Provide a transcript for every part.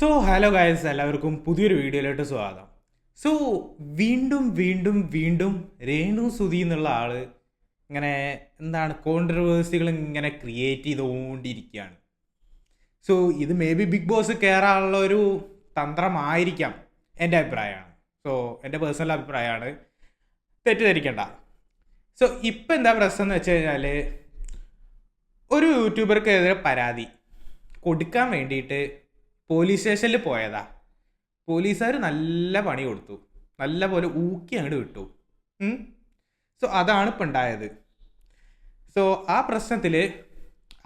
So hello guys എല്ലാവർക്കും പുതിയൊരു വീഡിയോയിലോട്ട് സ്വാഗതം. സോ വീണ്ടും വീണ്ടും വീണ്ടും രേണു സുധി എന്നുള്ള ആൾ ഇങ്ങനെ എന്താണ് കോൺട്രവേഴ്സികൾ ഇങ്ങനെ ക്രിയേറ്റ് ചെയ്തുകൊണ്ടിരിക്കുകയാണ്. സോ ഇത് മേ ബി ബിഗ് ബോസ് കയറാനുള്ള ഒരു തന്ത്രമായിരിക്കാം എന്റെ അഭിപ്രായമാണ്. സോ എന്റെ പേഴ്സണൽ അഭിപ്രായമാണ്. തെറ്റിദ്ധരിക്കണ്ട. സോ ഇപ്പം എന്താ പ്രശ്നം എന്ന് വെച്ച് കഴിഞ്ഞാൽ ഒരു യൂട്യൂബർക്കെതിരെ പരാതി കൊടുക്കാൻ വേണ്ടിയിട്ട് പോലീസ് സ്റ്റേഷനിൽ പോയതാ. പോലീസുകാർ നല്ല പണി കൊടുത്തു. നല്ല പോലെ ഊക്കി അങ്ങോട്ട് വിട്ടു. സോ അതാണ് ഇപ്പം ഉണ്ടായത് സോ ആ പ്രശ്നത്തിൽ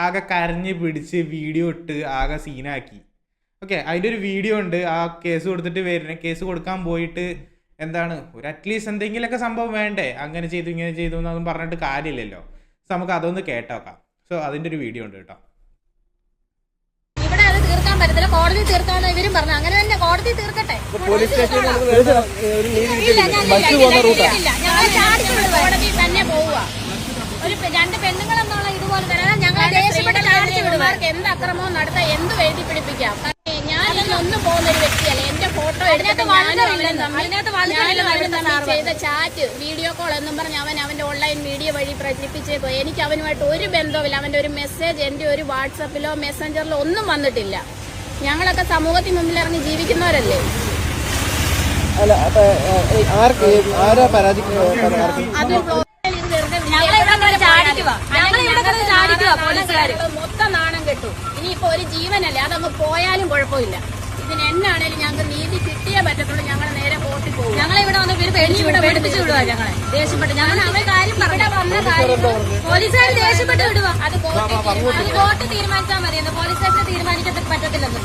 ആകെ കരഞ്ഞ് പിടിച്ച് വീഡിയോ ഇട്ട് ആകെ സീനാക്കി. ഓക്കെ അതിന്റെ ഒരു വീഡിയോ ഉണ്ട് ആ കേസ് കൊടുത്തിട്ട് വരുന്ന കേസ് കൊടുക്കാൻ പോയിട്ട് എന്താണ് ഒരു അറ്റ്ലീസ്റ്റ് എന്തെങ്കിലുമൊക്കെ സംഭവം വേണ്ടേ? അങ്ങനെ ചെയ്തു ഇങ്ങനെ ചെയ്തു എന്നൊന്നും പറഞ്ഞിട്ട് കാര്യമില്ലല്ലോ. സോ നമുക്ക് അതൊന്ന് കേട്ടോക്കാം. സോ അതിന്റെ ഒരു വീഡിയോ ഉണ്ട് കേട്ടോ. തീർക്കാൻ പറ്റത്തില്ല. കോടതി തീർക്കാന്ന് ഇവരും പറഞ്ഞു. അങ്ങനെ തന്നെ കോടതി തീർക്കട്ടെ. ഇല്ല ഞങ്ങൾ കോടതി തന്നെ പോവുക. ഒരു രണ്ട് പെണ്ണുങ്ങൾ എന്നുള്ള ഇതുപോലെ തന്നെ ഞങ്ങൾ ദേഷ്യപ്പെട്ട് ചാടിച്ചു വിടുവാർക്ക് എന്ത് അക്രമവും നടത്താൻ എന്ത് വേദി പിടിപ്പിക്കാം? ഞാൻ ഒന്നും പോകുന്ന ഒരു വ്യക്തിയല്ല. എന്റെ ഫോട്ടോ എടുത്തിട്ട് ചെയ്ത ചാറ്റ് വീഡിയോ കോൾ എന്നും പറഞ്ഞ് അവൻ അവന്റെ ഓൺലൈൻ മീഡിയ വഴി പ്രചരിപ്പിച്ചേക്കോ എനിക്ക് അവനുമായിട്ട് ഒരു ബന്ധവുമില്ല. അവന്റെ ഒരു മെസ്സേജ് എന്റെ ഒരു വാട്സപ്പിലോ മെസ്സഞ്ചറിലോ ഒന്നും വന്നിട്ടില്ല. ഞങ്ങളൊക്കെ സമൂഹത്തിന് മുമ്പിൽ ഇറങ്ങി ജീവിക്കുന്നവരല്ലേ? അല്ല അപ്പൊ ആർക്ക് ആരാ മൊത്തം നാണം കെട്ടു. ഇനിയിപ്പോ ഒരു ജീവനല്ലേ? അതങ്ങ് പോയാലും കുഴപ്പമില്ല. ഇതിന് എന്നാണേലും ഞങ്ങൾക്ക് നീതി കിട്ടിയേ പറ്റത്തുള്ളൂ. ഞങ്ങൾ നേരെ കോർട്ടിൽ പോകും. ഞങ്ങൾ ഇവിടെ വന്ന് ഇവർ പേടിച്ചു വിടുക പേടിപ്പിച്ചു വിടുക ഞങ്ങളെ. ദേഷ്യപ്പെട്ട്. ഞങ്ങൾ അവരുടെ കാര്യം ഇവിടെ വന്ന കാര്യം പോലീസുകാർ ദേഷ്യപ്പെട്ട് വിടുക അത് കോർട്ട് തീരുമാനിച്ചാൽ മതി പോലീസ് സ്റ്റേഷനെ തീരുമാനിക്കാൻ പറ്റത്തില്ലെന്ന്.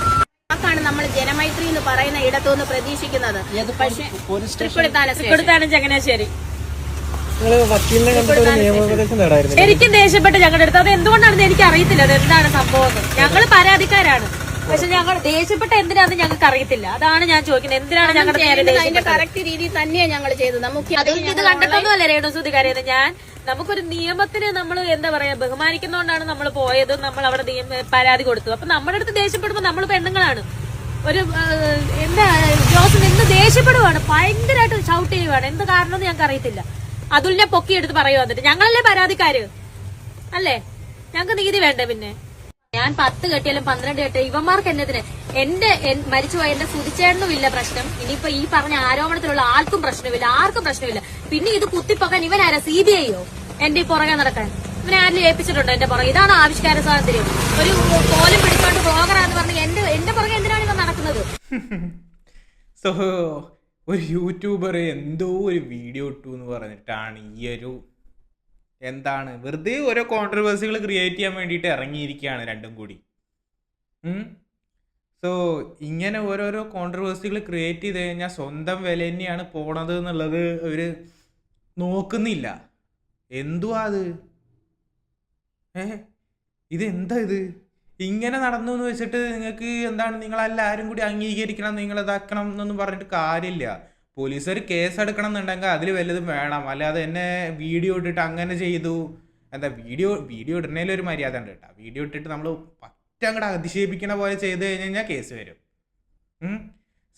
നമ്മൾ ജനമൈത്രി എന്ന് പറയുന്ന ഇടത്തുനിന്ന് പ്രതീക്ഷിക്കുന്നത്. പക്ഷേ ചങ്ങനാശ്ശേരി. എനിക്കും ദേഷ്യപ്പെട്ട് ഞങ്ങളുടെ അടുത്ത്. അത് എന്തുകൊണ്ടാണെന്ന് എനിക്ക് അറിയത്തില്ല അത് എന്താണ് സംഭവം ഞങ്ങൾ പരാതിക്കാരാണ്. പക്ഷെ ഞങ്ങൾ ദേഷ്യപ്പെട്ട എന്തിനാന്ന് ഞങ്ങൾക്ക് അറിയത്തില്ല. അതാണ് ഞാൻ ചോദിക്കുന്നത്. എന്തിനാണ് ഞങ്ങളുടെ നേരെ കറക്റ്റ് രീതിയിൽ തന്നെയാണ് ഞങ്ങൾ ചെയ്തത്. നമുക്ക് ഇത് കണ്ടിട്ടൊന്നുമല്ല രേണുസൂതി സുധി ഞാൻ നമുക്കൊരു നിയമത്തിന് നമ്മൾ എന്താ പറയാ ബഹുമാനിക്കുന്നോണ്ടാണ് നമ്മൾ പോയത്. നമ്മൾ അവിടെ പരാതി കൊടുത്തത്. അപ്പൊ നമ്മുടെ അടുത്ത് ദേഷ്യപ്പെടുമ്പോ നമ്മൾ പെണ്ണുങ്ങളാണ്. ഒരു എന്താ ജോസ് എന്ത് ദേഷ്യപ്പെടുവാണ്? ഭയങ്കരമായിട്ട് ഷൗട്ട് ചെയ്യുവാണ്. എന്ത് കാരണം ഞങ്ങൾക്ക് അറിയത്തില്ല. അതുലിനെ പൊക്കി എടുത്ത് പറയുക വന്നിട്ട് ഞങ്ങളല്ലേ പരാതിക്കാര്? അല്ലേ? ഞങ്ങൾക്ക് നീതി വേണ്ടേ പിന്നെ? ഞാൻ പത്ത് കെട്ടിയാലും പന്ത്രണ്ട് കെട്ടിയ ഇവന്മാർക്ക് എന്നതിന് എന്റെ മരിച്ചുപോയ എന്റെ സുതിച്ചേടനും ഇല്ല പ്രശ്നം. ഇനിയിപ്പോ ഈ പറഞ്ഞ ആരോപണത്തിലുള്ള ആർക്കും പ്രശ്നമില്ല ആർക്കും പ്രശ്നമില്ല. പിന്നെ ഇത് കുത്തിപ്പൊക്കാൻ ഇവനാരാ സി ബി ഐയോ? എന്റെ ഈ പുറകെ നടക്കാൻ. ഇവനെ ആരും ഏൽപ്പിച്ചിട്ടുണ്ടോ എന്റെ പുറകെ? ഇതാണ് ആവിഷ്കാര സ്വാതന്ത്ര്യം. ഒരു കോലം പിടിച്ചോണ്ട് പോകറാന്ന് പറഞ്ഞ് എന്റെ എന്റെ പുറകെ എന്തിനാണ് നടക്കുന്നത് സോ ഒരു യൂട്യൂബർ എന്തോ ഒരു വീഡിയോ ഇട്ടു എന്ന് പറഞ്ഞിട്ടാണ് ഈ ഒരു എന്താണ് വെറുതെ ഓരോ കോൺട്രവേഴ്സികൾ ക്രിയേറ്റ് ചെയ്യാൻ വേണ്ടിയിട്ട് ഇറങ്ങിയിരിക്കുകയാണ് രണ്ടും കൂടി. സോ ഇങ്ങനെ ഓരോരോ കോൺട്രവേഴ്സികൾ ക്രിയേറ്റ് ചെയ്ത് കഴിഞ്ഞാൽ സ്വന്തം വില തന്നെയാണ് പോണത് എന്നുള്ളത് അവർ നോക്കുന്നില്ല. എന്തുവാ അത്? ഏ? ഇതെന്താ ഇത്? ഇങ്ങനെ നടന്നു എന്ന് വെച്ചിട്ട് നിങ്ങൾക്ക് എന്താണ് നിങ്ങൾ എല്ലാവരും കൂടി അംഗീകരിക്കണം നിങ്ങൾ ഇതാക്കണം എന്നൊന്നും പറഞ്ഞിട്ട് കാര്യമില്ല പോലീസ് ഒരു കേസ് എടുക്കണം എന്നുണ്ടെങ്കിൽ അതിൽ വല്ലതും വേണം. അല്ലാതെ എന്നെ വീഡിയോ ഇട്ടിട്ട് അങ്ങനെ ചെയ്തു. എന്താ വീഡിയോ വീഡിയോ ഇടുന്നതിൽ ഒരു മര്യാദ ഉണ്ട് കേട്ടോ. വീഡിയോ ഇട്ടിട്ട് നമ്മൾ പറ്റ അങ്ങോട്ട് അധിക്ഷേപിക്കണ പോലെ ചെയ്ത് കഴിഞ്ഞ് കഴിഞ്ഞാൽ കേസ് വരും.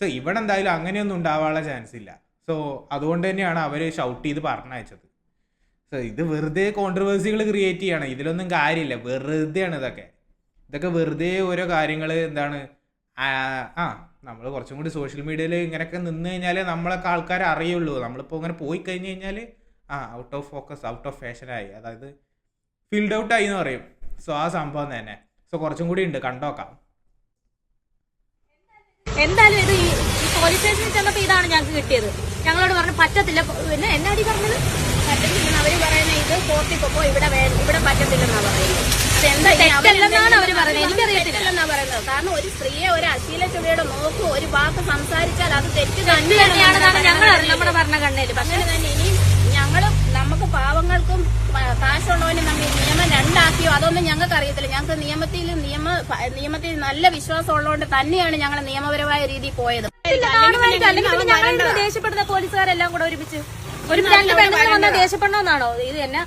സോ ഇവിടെ എന്തായാലും അങ്ങനെയൊന്നും ഉണ്ടാവാനുള്ള ചാൻസ് ഇല്ല. സോ അതുകൊണ്ട് തന്നെയാണ് അവർ ഷൗട്ട് ചെയ്ത് പറഞ്ഞയച്ചത്. സോ ഇത് വെറുതെ കോൺട്രവേഴ്സികൾ ക്രിയേറ്റ് ചെയ്യണം. ഇതിലൊന്നും കാര്യമില്ല. വെറുതെയാണ് ഇതൊക്കെ. ഇതൊക്കെ വെറുതെ ഓരോ കാര്യങ്ങൾ എന്താണ് ആ നമ്മൾ കുറച്ചും കൂടി സോഷ്യൽ മീഡിയയിൽ ഇങ്ങനെയൊക്കെ നിന്ന് കഴിഞ്ഞാൽ നമ്മളൊക്കെ ആൾക്കാരെ അറിയുള്ളൂ. നമ്മളിപ്പോൾ ഇങ്ങനെ പോയി കഴിഞ്ഞ് കഴിഞ്ഞാൽ ആ out of focus out of ഫാഷനായി അതായത് ഫീൽഡ് ഔട്ട് ആയി എന്ന് പറയും. സോ ആ സംഭവം തന്നെ. സോ കുറച്ചും കൂടി ഉണ്ട്. കണ്ടോക്കാം. എന്തായാലും ഇത് ഈ പോലീസ് സ്റ്റേഷനിൽ ചെന്നപ്പോ ഇതാണ് ഞങ്ങൾക്ക് കിട്ടിയത്. ഞങ്ങളോട് പറഞ്ഞു പറ്റത്തില്ല. പിന്നെ എന്നാടി പറഞ്ഞത്? പറ്റത്തില്ലെന്ന് അവർ പറയുന്ന ഇത് കോർട്ടിൽ പോക്കോ ഇവിടെ ഇവിടെ പറ്റത്തില്ലെന്നാ പറയുന്നത്. ഇനി തെറ്റല്ലെന്നാണ് അവർ പറയുന്നത്. നമുക്ക് എനിക്കറിയത്തില്ല. പറയുന്നത്. കാരണം ഒരു സ്ത്രീയെ ഒരു അശ്ലീല ചുവയുടെ നോക്കും ഒരു വാക്ക് സംസാരിച്ചാൽ അത് തെറ്റ് തന്നെയാണ് ഞങ്ങൾ നമ്മുടെ ഭരണഘടനയിൽ അങ്ങനെ തന്നെ ഇനിയും ഞങ്ങൾ നമുക്ക് പാവങ്ങൾക്കും കാശുള്ളവനും നമ്മൾ നിയമം രണ്ടാക്കിയോ അതൊന്നും ഞങ്ങൾക്ക് അറിയത്തില്ല. ഞങ്ങൾക്ക് നിയമത്തിൽ നിയമ നിയമത്തിൽ നല്ല വിശ്വാസം ഉള്ളതുകൊണ്ട് തന്നെയാണ് ഞങ്ങൾ നിയമപരമായ രീതിയിൽ പോയത്. ഞങ്ങൾ ദേഷ്യപ്പെടുന്ന പോലീസുകാരെല്ലാം കൂടെ ഒരുമിച്ച്? ഒരു രണ്ട് പെണ്ണുങ്ങൾ വന്നാൽ ദേഷ്യപ്പെടണമെന്നാണോ? ഇത് എന്നാ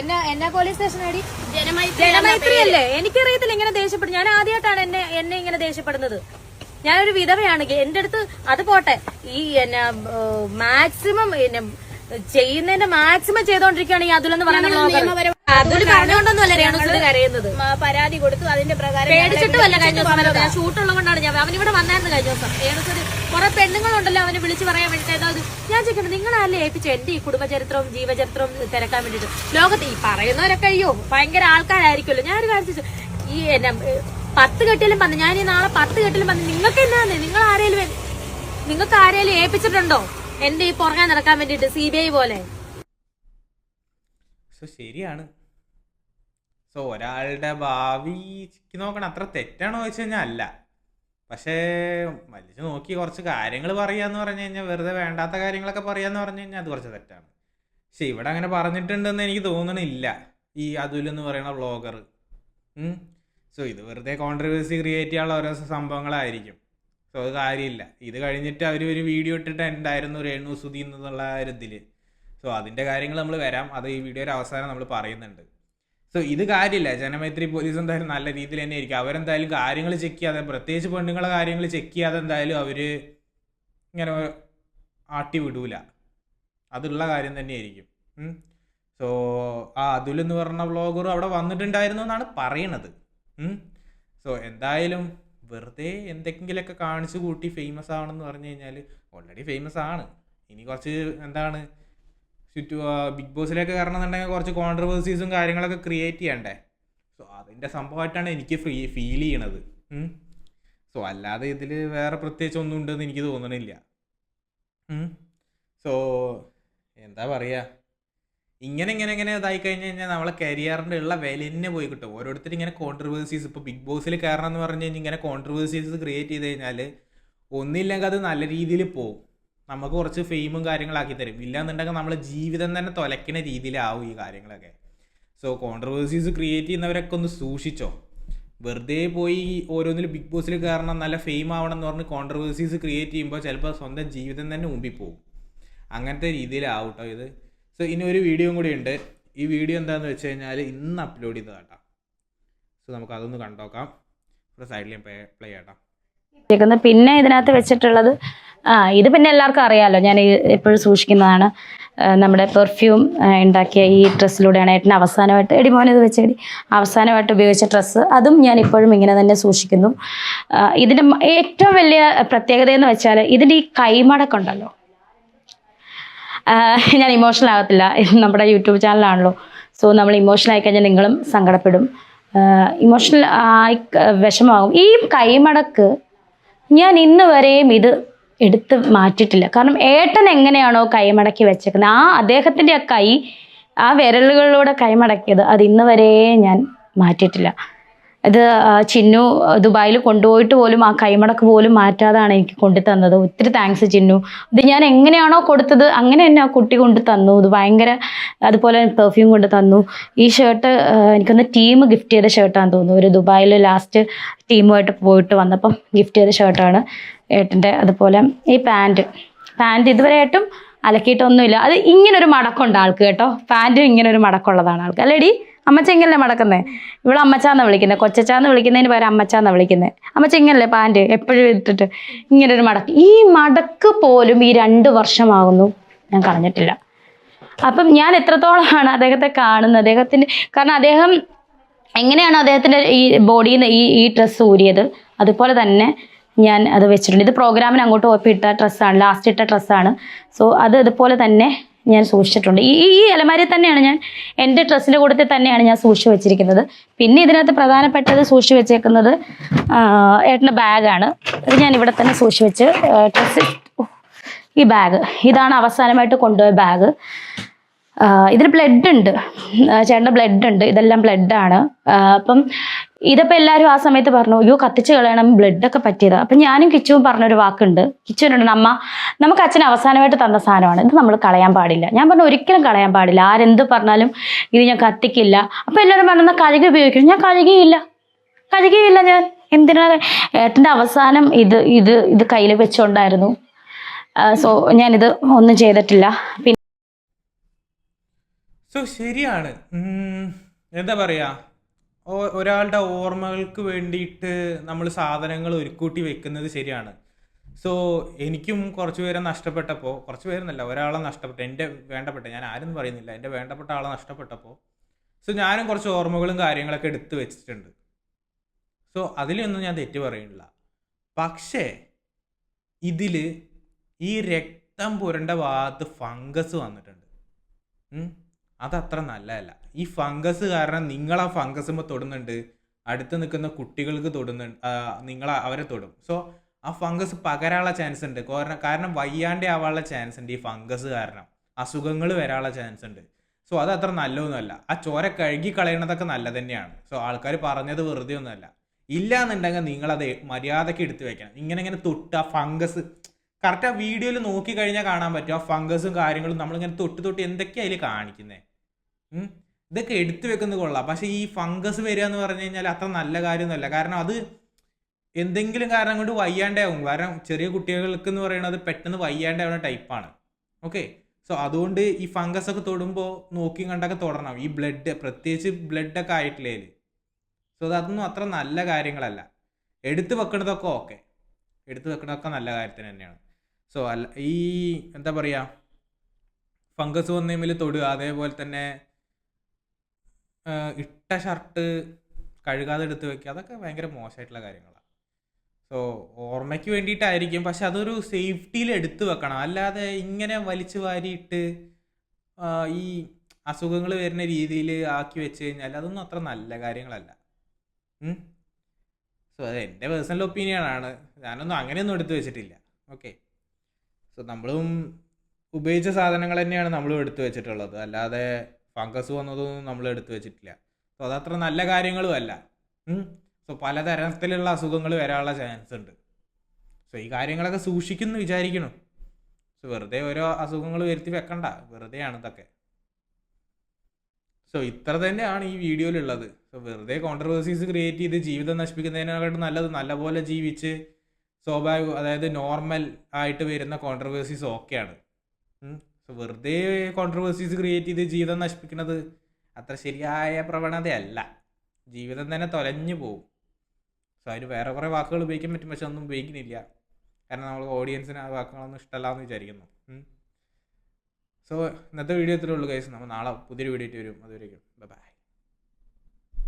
എന്നാ എന്നാ പോലീസ് സ്റ്റേഷൻ അടി ജനമൈത്രി അല്ലേ? എനിക്കറിയത്തില്ല ഇങ്ങനെ ദേഷ്യപ്പെടും ഞാൻ ആദ്യമായിട്ടാണ് എന്നെ എന്നെ ഇങ്ങനെ ദേഷ്യപ്പെടുന്നത്. ഞാനൊരു വിധവയാണ്. എന്റെ അടുത്ത് അത് പോട്ടെ. ഈ എന്നെ മാക്സിമം എന്നെ ചെയ്യുന്നതിന്റെ മാക്സിമം ചെയ്തോണ്ടിരിക്കുകയാണ് ഈ അതുലെന്ന് പരാതി കൊടുത്തു. അതിന്റെ പ്രകാരം പേടിച്ചിട്ടുമല്ല കഴിഞ്ഞ ദിവസം. ഷൂട്ടുള്ളത് കൊണ്ടാണ് ഞാൻ അവൻ ഇവിടെ വന്നായിരുന്നു കഴിഞ്ഞ ദിവസം. രേണുസുതി കുറെ പെണ്ണുങ്ങളുണ്ടല്ലോ അവനെ വിളിച്ചു പറയാൻ വേണ്ടിട്ട്. ഞാൻ ചോദിക്കണം നിങ്ങളല്ലേ ഏൽപ്പിച്ച എന്റെ ഈ കുടുംബചരിത്രവും ജീവചരിത്രവും തിരക്കാൻ വേണ്ടിട്ട്. ലോകത്ത് ഈ പറയുന്നവരൊക്കെ അയ്യോ ഭയങ്കര ആൾക്കാരായിരിക്കുമല്ലോ. ഞാനൊരു കാര്യം ചോദിച്ചു. ഈ എന്നെ പത്ത് കെട്ടിലും വന്ന് ഞാൻ ഈ നാളെ പത്ത് കെട്ടിലും വന്ന് നിങ്ങൾക്ക് എന്നാന്ന്? നിങ്ങൾ ആരേലും നിങ്ങൾക്ക് ആരേലും ഏൽപ്പിച്ചിട്ടുണ്ടോ? എന്റെ ഈ പുറകെ നടക്കാൻ വേണ്ടിട്ട് സി ബി ഐ പോലെ? സോ ശരിയാണ്. സോ ഒരാളുടെ ഭാവി ചിക്കി നോക്കണം. അത്ര തെറ്റാണോ ചോദിച്ചു കഴിഞ്ഞാൽ അല്ല. പക്ഷേ വലിച്ചു നോക്കി കുറച്ച് കാര്യങ്ങൾ പറയാന്ന് പറഞ്ഞു കഴിഞ്ഞാൽ വെറുതെ വേണ്ടാത്ത കാര്യങ്ങളൊക്കെ പറയാന്ന് പറഞ്ഞു കഴിഞ്ഞാൽ അത് കുറച്ച് തെറ്റാണ്. പക്ഷെ ഇവിടെ അങ്ങനെ പറഞ്ഞിട്ടുണ്ടെന്ന് എനിക്ക് തോന്നണില്ല. ഈ അതുൽ എന്ന് പറയുന്ന വ്ളോഗർ സോ ഇത് വെറുതെ കോൺട്രവേഴ്സി ക്രിയേറ്റ് ചെയ്യാനുള്ള ഓരോ സംഭവങ്ങളായിരിക്കും. സോ അത് കാര്യമില്ല. ഇത് കഴിഞ്ഞിട്ട് അവർ ഒരു വീഡിയോ ഇട്ടിട്ട് ഉണ്ടായിരുന്നു രേണു സുധി എന്നുള്ള ഒരു ഇതിൽ സോ അതിന്റെ കാര്യങ്ങൾ നമ്മൾ വരാം. അത് ഈ വീഡിയോയുടെ അവസാനം നമ്മൾ പറയുന്നുണ്ട്. സോ ഇത് കാര്യമില്ല ജനമൈത്രി പോലീസ് എന്തായാലും നല്ല രീതിയിൽ തന്നെ ആയിരിക്കും. അവരെന്തായാലും കാര്യങ്ങൾ ചെക്ക് ചെയ്യാതെ പ്രത്യേകിച്ച് പെണ്ണുങ്ങളെ കാര്യങ്ങൾ ചെക്ക് ചെയ്യാതെ എന്തായാലും അവർ ഇങ്ങനെ ആട്ടി വിടൂല. അതുള്ള കാര്യം തന്നെയായിരിക്കും സോ ആ അതുൽ എന്ന് പറഞ്ഞ വ്ളോഗർ അവിടെ വന്നിട്ടുണ്ടായിരുന്നു എന്നാണ് പറയണത്. സോ എന്തായാലും വെറുതെ എന്തെങ്കിലുമൊക്കെ കാണിച്ചു കൂട്ടി ഫേമസ് ആവണമെന്ന് പറഞ്ഞു കഴിഞ്ഞാൽ ഓൾറെഡി ഫേമസ് ആണ്. ഇനി കുറച്ച് എന്താണ് ചുറ്റു ബിഗ് ബോസിലേക്ക് കയറണമെന്നുണ്ടെങ്കിൽ കുറച്ച് കോൺട്രവേഴ്സീസും കാര്യങ്ങളൊക്കെ ക്രിയേറ്റ് ചെയ്യണ്ടേ? സോ അതിന്റെ സംഭവമായിട്ടാണ് എനിക്ക് ഫ്രീ ഫീൽ ചെയ്യണത്. സോ അല്ലാതെ ഇതിൽ വേറെ പ്രത്യേകിച്ച് ഒന്നും ഉണ്ടെന്ന് എനിക്ക് തോന്നണില്ല. സോ എന്താ പറയുക ഇങ്ങനെ ഇങ്ങനെ ഇങ്ങനെ ഇതായി കഴിഞ്ഞ് കഴിഞ്ഞാൽ നമ്മളെ കരിയറിന്റെ ഉള്ള വില തന്നെ പോയി കിട്ടും. ഓരോരുത്തർ ഇങ്ങനെ കോൺട്രവേഴ്സീസ് ഇപ്പോൾ ബിഗ് ബോസിൽ കയറണം എന്ന് പറഞ്ഞു കഴിഞ്ഞാൽ ഇങ്ങനെ കോൺട്രവേഴ്സീസ് ക്രിയേറ്റ് ചെയ്ത് കഴിഞ്ഞാൽ ഒന്നില്ലെങ്കിൽ അത് നല്ല രീതിയിൽ പോകും. നമുക്ക് കുറച്ച് ഫെയിമും കാര്യങ്ങളാക്കി തരും. ഇല്ലാന്നുണ്ടെങ്കിൽ നമ്മളെ ജീവിതം തന്നെ തൊലയ്ക്കുന്ന രീതിയിലാവും ഈ കാര്യങ്ങളൊക്കെ. സോ കോൺട്രവേഴ്സീസ് ക്രിയേറ്റ് ചെയ്യുന്നവരൊക്കെ ഒന്ന് സൂക്ഷിച്ചോ. വെറുതെ പോയി ഓരോന്നിൽ ബിഗ് ബോസിൽ കയറണം നല്ല ഫെയിം ആവണം എന്ന് പറഞ്ഞ് കോൺട്രവേഴ്സീസ് ക്രിയേറ്റ് ചെയ്യുമ്പോൾ ചിലപ്പോൾ സ്വന്തം ജീവിതം തന്നെ മുമ്പിൽ പോകും അങ്ങനത്തെ രീതിയിലാവും കേട്ടോ ഇത്. സോ ഇനി ഒരു വീഡിയോയും കൂടി ഉണ്ട്. ഈ വീഡിയോ എന്താണെന്ന് വെച്ച് കഴിഞ്ഞാൽ ഇന്ന് അപ്ലോഡ് ചെയ്തതാട്ടോ സോ നമുക്ക് അതൊന്ന് കണ്ടോക്കാം. സൈഡിൽ പ്ലേ ചെയ്യാം പിന്നെ ഇതിനകത്ത് വെച്ചിട്ടുള്ളത് ആ ഇത് പിന്നെ എല്ലാവർക്കും അറിയാമല്ലോ ഞാൻ എപ്പോഴും സൂക്ഷിക്കുന്നതാണ്. നമ്മുടെ പെർഫ്യൂം ഉണ്ടാക്കിയ ഈ ഡ്രസ്സിലൂടെയാണ് ഏട്ടൻ അവസാനമായിട്ട് എടി മോനെ ഇത് വെച്ചേടി. അവസാനമായിട്ട് ഉപയോഗിച്ച ഡ്രസ്സ്. അതും ഞാൻ ഇപ്പോഴും ഇങ്ങനെ തന്നെ സൂക്ഷിക്കുന്നു. ഇതിന്റെ ഏറ്റവും വലിയ പ്രത്യേകത എന്ന് വെച്ചാൽ ഇതിന്റെ ഈ കൈമടക്കുണ്ടല്ലോ ഞാൻ ഇമോഷണൽ ആകത്തില്ല. നമ്മുടെ യൂട്യൂബ് ചാനലാണല്ലോ സോ നമ്മൾ ഇമോഷണൽ ആയി കഴിഞ്ഞാൽ നിങ്ങളും സങ്കടപ്പെടും. ഇമോഷണൽ ആയി വിഷമാകും ഈ കൈമടക്ക് ഞാൻ ഇന്ന് വരെയും ഇത് എടുത്ത് മാറ്റിയിട്ടില്ല. കാരണം ഏട്ടൻ എങ്ങനെയാണോ കൈമടക്കി വെച്ചേക്കുന്നത് ആ അദ്ദേഹത്തിന്റെ ആ കൈ ആ വിരലുകളിലൂടെ കൈമടക്കിയത് അത് ഇന്ന് വരെ ഞാൻ മാറ്റിയിട്ടില്ല. ഇത് ചിന്നു ദുബായിൽ കൊണ്ടുപോയിട്ട് പോലും ആ കൈമടക്ക് പോലും മാറ്റാതാണ് എനിക്ക് കൊണ്ടു തന്നത്. ഒത്തിരി താങ്ക്സ് ചിന്നു. ഇത് ഞാൻ എങ്ങനെയാണോ കൊടുത്തത് അങ്ങനെ തന്നെ ആ കുട്ടി കൊണ്ട് തന്നു. ഇത് ഭയങ്കര അതുപോലെ പെർഫ്യൂം കൊണ്ട് തന്നു. ഈ ഷർട്ട് എനിക്കൊന്ന് ടീം ഗിഫ്റ്റ് ചെയ്ത ഷർട്ടാന്ന് തോന്നുന്നു. ഒരു ദുബായിൽ ലാസ്റ്റ് ടീമുമായിട്ട് പോയിട്ട് വന്നപ്പം ഗിഫ്റ്റ് ചെയ്ത ഷർട്ടാണ് ഏട്ടന്റെ അതുപോലെ ഈ പാന്റ് പാന്റ് ഇതുവരെയായിട്ടും അലക്കിയിട്ടൊന്നുമില്ല. അത് ഇങ്ങനൊരു മടക്കമുണ്ട് ആൾക്ക് കേട്ടോ. പാന്റും ഇങ്ങനൊരു മടക്കമുള്ളതാണ് ആൾക്ക്. അല്ലേടി അമ്മച്ച ഇങ്ങനല്ലേ മടക്കുന്നേ? ഇവിടെ അമ്മച്ചാന്ന് വിളിക്കുന്നത് കൊച്ചച്ചാന്ന് വിളിക്കുന്നതിന് പകരം അമ്മച്ചാന്ന് വിളിക്കുന്നത് അമ്മച്ച പാന്റ് എപ്പോഴും ഇട്ടിട്ട് ഒരു മടക്ക്. ഈ മടക്ക് പോലും ഈ രണ്ട് വർഷമാകുന്നു. ഞാൻ കളഞ്ഞിട്ടില്ല. അപ്പം ഞാൻ എത്രത്തോളമാണ് അദ്ദേഹത്തെ കാണുന്നത്? അദ്ദേഹത്തിന്റെ കാരണം അദ്ദേഹം എങ്ങനെയാണ് അദ്ദേഹത്തിന്റെ ഈ ബോഡിയിൽ നിന്ന് ഈ ഈ ഡ്രസ്സ് ഊരിയത്? അതുപോലെ തന്നെ ഞാൻ അത് വെച്ചിട്ടുണ്ട്. ഇത് പ്രോഗ്രാമിന് അങ്ങോട്ട് പോയപ്പോൾ ഇട്ട ഡ്രസ്സാണ്. ലാസ്റ്റ് ഇട്ട ഡ്രസ്സാണ്. സോ അത് അതുപോലെ തന്നെ ഞാൻ സൂക്ഷിച്ചിട്ടുണ്ട്. ഈ ഈ അലമാരി തന്നെയാണ് ഞാൻ എന്റെ ഡ്രസ്സിന്റെ കൂട്ടത്തിൽ തന്നെയാണ് ഞാൻ സൂക്ഷിച്ച് വെച്ചിരിക്കുന്നത്. പിന്നെ ഇതിനകത്ത് പ്രധാനപ്പെട്ടത് സൂക്ഷിച്ച് വെച്ചേക്കുന്നത് ഏട്ടന്റെ ബാഗാണ്. അത് ഞാൻ ഇവിടെ തന്നെ സൂക്ഷിച്ച് വെച്ച് ഡ്രസ്സ് ഈ ബാഗ്. ഇതാണ് അവസാനമായിട്ട് കൊണ്ടുപോയ ബാഗ്. ഇതിൽ ബ്ലഡ് ഉണ്ട് ചേട്ടന്റെ ബ്ലഡ് ഉണ്ട് ഇതെല്ലാം ബ്ലഡാണ്. അപ്പം ഇതിപ്പോൾ എല്ലാവരും ആ സമയത്ത് പറഞ്ഞു അയ്യോ കത്തിച്ച് കളയണം ബ്ലഡൊക്കെ പറ്റിയത്. അപ്പം ഞാനും കിച്ചുവും പറഞ്ഞൊരു വാക്കുണ്ട്. കിച്ചുവിനുണ്ട് അമ്മ നമുക്ക് അച്ഛൻ അവസാനമായിട്ട് തന്ന സാധനമാണ്. ഇത് നമ്മൾ കളയാൻ പാടില്ല. ഞാൻ പറഞ്ഞു ഒരിക്കലും കളയാൻ പാടില്ല. ആരെന്ത് പറഞ്ഞാലും ഇത് ഞാൻ കത്തിക്കില്ല. അപ്പം എല്ലാവരും പറഞ്ഞാൽ കഴുകി ഉപയോഗിക്കണം ഞാൻ കഴുകിയില്ല. കഴുകിയില്ല ഞാൻ. എന്തിനാ? ഏട്ടന്റെ അവസാനം ഇത് ഇത് ഇത് കയ്യിൽ വെച്ചുകൊണ്ടായിരുന്നു സോ ഞാനിത് ഒന്നും ചെയ്തിട്ടില്ല. പിന്നെ സോ ശരിയാണ്. എന്താ പറയുക ഒരാളുടെ ഓർമ്മകൾക്ക് വേണ്ടിയിട്ട് നമ്മൾ സാധനങ്ങൾ ഒരുക്കൂട്ടി വെക്കുന്നത് ശരിയാണ്. സോ എനിക്കും കുറച്ച് പേരെ നഷ്ടപ്പെട്ടപ്പോൾ കുറച്ച് പേരെന്നല്ല ഒരാളെ നഷ്ടപ്പെട്ട എന്റെ വേണ്ടപ്പെട്ട ഞാൻ ആരും പറയുന്നില്ല എന്റെ വേണ്ടപ്പെട്ട ആളെ നഷ്ടപ്പെട്ടപ്പോൾ സോ ഞാനും കുറച്ച് ഓർമ്മകളും കാര്യങ്ങളൊക്കെ എടുത്തു വെച്ചിട്ടുണ്ട്. സോ അതിലൊന്നും ഞാൻ തെറ്റ് പറയുന്നില്ല. പക്ഷേ ഇതിൽ ഈ രക്തം പുരണ്ട ഭാഗത്ത് ഫംഗസ് വന്നിട്ടുണ്ട്. അതത്ര നല്ലതല്ല. ഈ ഫംഗസ് കാരണം നിങ്ങൾ ആ ഫംഗസുമ്പോൾ തൊടുന്നുണ്ട്. അടുത്ത് നിൽക്കുന്ന കുട്ടികൾക്ക് തൊടുന്നുണ്ട്. നിങ്ങൾ അവരെ തൊടും. സോ ആ ഫംഗസ് പകരാനുള്ള ചാൻസ് ഉണ്ട്. കാരണം കാരണം വയ്യാണ്ട് ആവാനുള്ള ചാൻസ് ഉണ്ട് ഈ ഫംഗസ് കാരണം. അസുഖങ്ങൾ വരാനുള്ള ചാൻസ് ഉണ്ട്. സോ അത് അത്ര നല്ലതൊന്നുമല്ല. ആ ചോര കഴുകി കളയണതൊക്കെ നല്ലത് തന്നെയാണ്. സോ ആൾക്കാർ പറഞ്ഞത് വെറുതെ ഒന്നുമല്ല. ഇല്ല എന്നുണ്ടെങ്കിൽ നിങ്ങളത് മര്യാദയ്ക്ക് എടുത്തു വെക്കണം. ഇങ്ങനെ ഇങ്ങനെ തൊട്ട് ആ ഫംഗസ്. കറക്റ്റ് ആ വീഡിയോയിൽ നോക്കി കഴിഞ്ഞാൽ കാണാൻ പറ്റും. ആ ഫംഗസും കാര്യങ്ങളും നമ്മളിങ്ങനെ തൊട്ട് തൊട്ട് എന്തൊക്കെയാണ് അതിൽ കാണിക്കുന്നത്. ഇതൊക്കെ എടുത്തു വെക്കുന്നത് കൊള്ളാം. പക്ഷെ ഈ ഫംഗസ് വരിക എന്ന് പറഞ്ഞു കഴിഞ്ഞാൽ അത്ര നല്ല കാര്യമൊന്നുമല്ല. കാരണം അത് എന്തെങ്കിലും കാരണം കൊണ്ട് വയ്യാണ്ടാവും. കാരണം ചെറിയ കുട്ടികൾക്ക് എന്ന് പറയുന്നത് പെട്ടെന്ന് വയ്യാണ്ടാവുന്ന ടൈപ്പാണ്. ഓക്കെ? സോ അതുകൊണ്ട് ഈ ഫംഗസ് ഒക്കെ തൊടുമ്പോൾ നോക്കി കണ്ടൊക്കെ തൊടണം. ഈ ബ്ലഡ് പ്രത്യേകിച്ച് ബ്ലഡൊക്കെ ആയിട്ടില്ലേ സോ അതൊന്നും അത്ര നല്ല കാര്യങ്ങളല്ല. എടുത്തു വെക്കണതൊക്കെ ഓക്കെ. എടുത്തു വെക്കണതൊക്കെ നല്ല കാര്യത്തിന് തന്നെയാണ്. സോ അല്ല ഈ എന്താ പറയുക ഫംഗസ് വന്നതിൽ തൊടുക. അതേപോലെ തന്നെ ഇട്ട ഷർട്ട് കഴുകാതെ എടുത്ത് വെക്കുക. അതൊക്കെ ഭയങ്കര മോശമായിട്ടുള്ള കാര്യങ്ങളാണ് സോ ഓർമ്മയ്ക്ക് വേണ്ടിയിട്ടായിരിക്കും. പക്ഷെ അതൊരു സേഫ്റ്റിയിൽ എടുത്തു വെക്കണം. അല്ലാതെ ഇങ്ങനെ വലിച്ചു വാരിയിട്ട് ഈ അസുഖങ്ങൾ വരുന്ന രീതിയിൽ ആക്കി വെച്ച് കഴിഞ്ഞാൽ അതൊന്നും അത്ര നല്ല കാര്യങ്ങളല്ല. സോ അത് എന്റെ പേഴ്സണൽ ഒപ്പീനിയൻ ആണ്. ഞാനൊന്നും അങ്ങനെയൊന്നും എടുത്തു വെച്ചിട്ടില്ല. ഓക്കെ സോ നമ്മളും ഉപയോഗിച്ച സാധനങ്ങൾ തന്നെയാണ് നമ്മളും എടുത്തു വെച്ചിട്ടുള്ളത്. അല്ലാതെ ഫംഗസ് വന്നതൊന്നും നമ്മൾ എടുത്തു വെച്ചിട്ടില്ല. സോ അതത്ര നല്ല കാര്യങ്ങളും അല്ല. സോ പലതരത്തിലുള്ള അസുഖങ്ങൾ വരാനുള്ള ചാൻസ് ഉണ്ട്. സോ ഈ കാര്യങ്ങളൊക്കെ സൂക്ഷിക്കുന്നു വിചാരിക്കണം. സോ വെറുതെ ഓരോ അസുഖങ്ങൾ വരുത്തി വെക്കണ്ട. വെറുതെയാണ് ഇതൊക്കെ. സോ ഇത്ര തന്നെയാണ് ഈ വീഡിയോയിലുള്ളത്. സോ വെറുതെ കോൺട്രവേഴ്സീസ് ക്രിയേറ്റ് ചെയ്ത് ജീവിതം നശിപ്പിക്കുന്നതിനെക്കാട്ടും നല്ലത് നല്ലപോലെ ജീവിച്ച് സ്വാഭാവിക അതായത് നോർമൽ ആയിട്ട് വരുന്ന കോൺട്രവേഴ്സീസ് ഓക്കെയാണ്. വെറുതെ കോൺട്രവേഴ്സീസ് ക്രിയേറ്റ് ചെയ്ത് ജീവിതം നശിപ്പിക്കുന്നത് അത്ര ശരിയായ പ്രവണതയല്ല. ജീവിതം തന്നെ തൊലഞ്ഞു പോകും സോ അതിന് വേറെ കുറേ വാക്കുകൾ ഉപയോഗിക്കാൻ പറ്റും പക്ഷെ ഒന്നും ഉപയോഗിക്കുന്നില്ല. കാരണം നമ്മൾ ഓഡിയൻസിന് ആ വാക്കുകളൊന്നും ഇഷ്ടമല്ല എന്ന് വിചാരിക്കുന്നു സോ ഇന്നത്തെ വീഡിയോ ഇത്രേ ഉള്ളൂ കൈസ് നമ്മൾ നാളെ പുതിയൊരു വീഡിയോ ആയിട്ട് വരും. അതുവരേക്കും. ബൈ